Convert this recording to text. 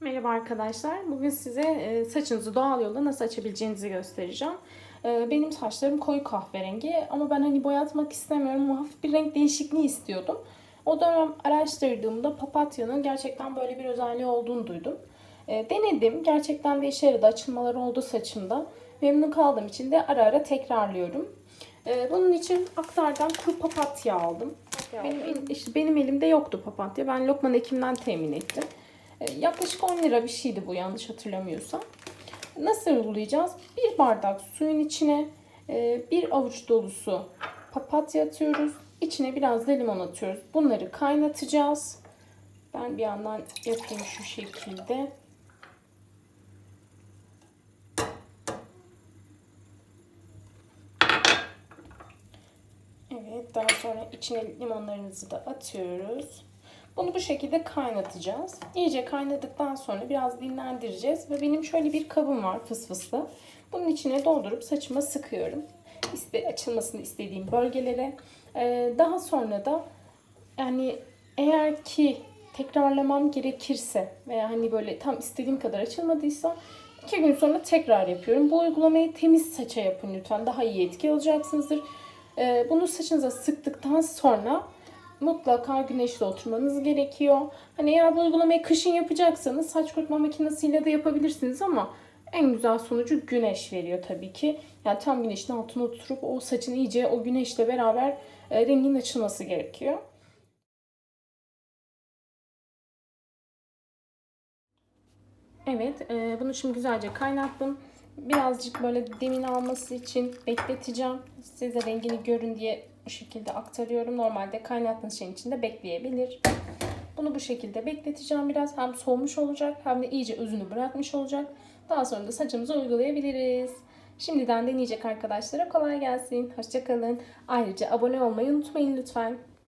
Merhaba arkadaşlar. Bugün size e, saçınızı doğal yolla nasıl açabileceğinizi göstereceğim. E, Benim saçlarım koyu kahverengi ama ben hani boyatmak istemiyorum. Hafif bir renk değişikliği istiyordum. O dönem araştırdığımda papatyanın gerçekten böyle bir özelliği olduğunu duydum. E, Denedim. Gerçekten de işe yaradı. Açılmalar oldu saçımda. Memnun kaldığım için de ara ara tekrarlıyorum. Bunun için aktardan kuru papatya aldım. Benim, işte benim elimde yoktu papatya. Ben Lokman Ekim'den temin ettim. E, Yaklaşık 10 lira bir şeydi bu yanlış hatırlamıyorsam. Nasıl uygulayacağız? Bir bardak suyun içine e, bir avuç dolusu papatya atıyoruz. İçine biraz da limon atıyoruz. Bunları kaynatacağız. Ben bir yandan yapayım şu şekilde. Evet, daha sonra içine limonlarınızı da atıyoruz. Bunu bu şekilde kaynatacağız. İyice kaynadıktan sonra biraz dinlendireceğiz. Ve benim şöyle bir kabım var fısfıslı. Bunun içine doldurup saçıma sıkıyorum. İste, açılmasını istediğim bölgelere. Ee, daha sonra da yani eğer ki tekrarlamam gerekirse veya hani böyle tam istediğim kadar açılmadıysa iki gün sonra tekrar yapıyorum. Bu uygulamayı temiz saça yapın lütfen. Daha iyi etki alacaksınızdır. Ee, bunu saçınıza sıktıktan sonra mutlaka güneşte oturmanız gerekiyor. Hani eğer bu uygulamayı kışın yapacaksanız saç kurutma makinesiyle de yapabilirsiniz ama en güzel sonucu güneş veriyor tabii ki. Yani tam güneşin altına oturup o saçın iyice o güneşle beraber e, rengin açılması gerekiyor. Evet, e, bunu şimdi güzelce kaynattım. Birazcık böyle demin alması için bekleteceğim. Size rengini görün diye bu şekilde aktarıyorum. Normalde kaynattığınız şeyin içinde bekleyebilir. Bunu bu şekilde bekleteceğim biraz. Hem soğumuş olacak hem de iyice özünü bırakmış olacak. Daha sonra da saçımıza uygulayabiliriz. Şimdiden deneyecek arkadaşlara kolay gelsin. Hoşçakalın. Ayrıca abone olmayı unutmayın lütfen.